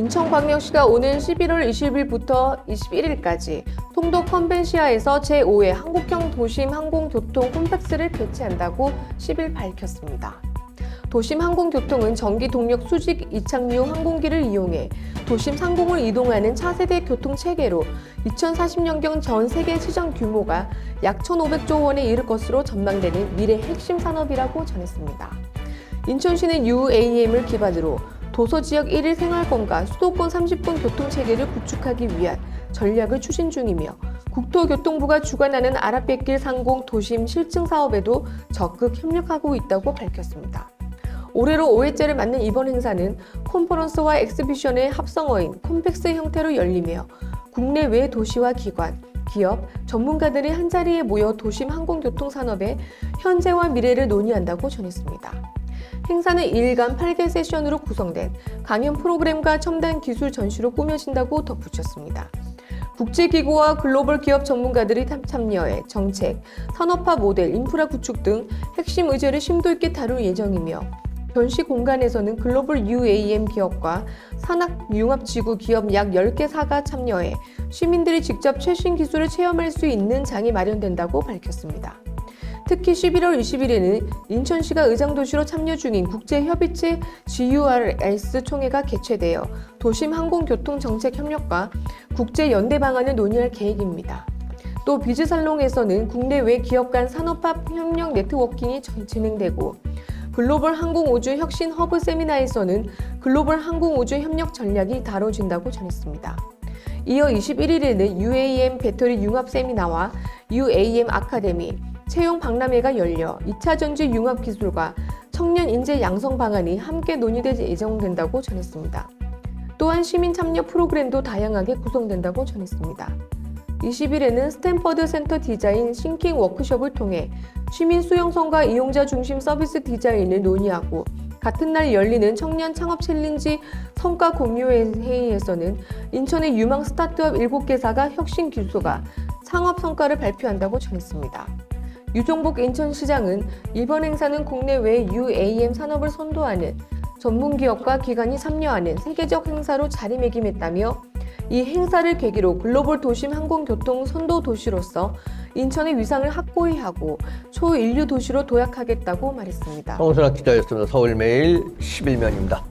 인천광역시가 오는 11월 20일부터 21일까지 송도 컨벤시아에서 제5회 한국형 도심 항공교통 콤팩스를 개최한다고 10일 밝혔습니다. 도심 항공교통은 전기 동력 수직 이착륙 항공기를 이용해 도심 상공을 이동하는 차세대 교통 체계로 2040년경 전 세계 시장 규모가 약 1,500조 원에 이를 것으로 전망되는 미래 핵심 산업이라고 전했습니다. 인천시는 UAM을 기반으로 도서 지역 1일 생활권과 수도권 30분 교통 체계를 구축하기 위한 전략을 추진 중이며 국토교통부가 주관하는 아랍백길 상공 도심 실증 사업에도 적극 협력하고 있다고 밝혔습니다. 올해로 5회째를 맞는 이번 행사는 콘퍼런스와 엑스비션의 합성어인 콤팩스 형태로 열리며 국내외 도시와 기관, 기업, 전문가들이 한자리에 모여 도심 항공교통 산업의 현재와 미래를 논의한다고 전했습니다. 행사는 2일간 8개 세션으로 구성된 강연 프로그램과 첨단 기술 전시로 꾸며진다고 덧붙였습니다. 국제기구와 글로벌 기업 전문가들이 참여해 정책, 산업화 모델, 인프라 구축 등 핵심 의제를 심도 있게 다룰 예정이며 전시 공간에서는 글로벌 UAM 기업과 산학융합지구 기업 약 10개 사가 참여해 시민들이 직접 최신 기술을 체험할 수 있는 장이 마련된다고 밝혔습니다. 특히 11월 20일에는 인천시가 의장도시로 참여 중인 국제협의체 GURS 총회가 개최되어 도심 항공교통 정책 협력과 국제 연대 방안을 논의할 계획입니다. 또 비즈살롱에서는 국내외 기업 간 산업화 협력 네트워킹이 전- 진행되고 글로벌 항공우주 혁신 허브 세미나에서는 글로벌 항공우주 협력 전략이 다뤄진다고 전했습니다. 이어 21일에는 UAM 배터리 융합 세미나와 UAM 아카데미, 채용 박람회가 열려 2차 전지 융합 기술과 청년 인재 양성 방안이 함께 논의될 예정된다고 전했습니다. 또한 시민 참여 프로그램도 다양하게 구성된다고 전했습니다. 20일에는 스탠퍼드 센터 디자인 싱킹 워크숍을 통해 시민 수용성과 이용자 중심 서비스 디자인을 논의하고 같은 날 열리는 청년 창업 챌린지 성과 공유 회의에서는 인천의 유망 스타트업 7개사가 혁신 기술과 창업 성과를 발표한다고 전했습니다. 유종복 인천시장은 이번 행사는 국내외 UAM 산업을 선도하는 전문 기업과 기관이 참여하는 세계적 행사로 자리매김했다며 이 행사를 계기로 글로벌 도심 항공교통 선도 도시로서 인천의 위상을 확고히 하고 초인류 도시로 도약하겠다고 말했습니다. 황순학 기자였습니다. 서울매일 11면입니다.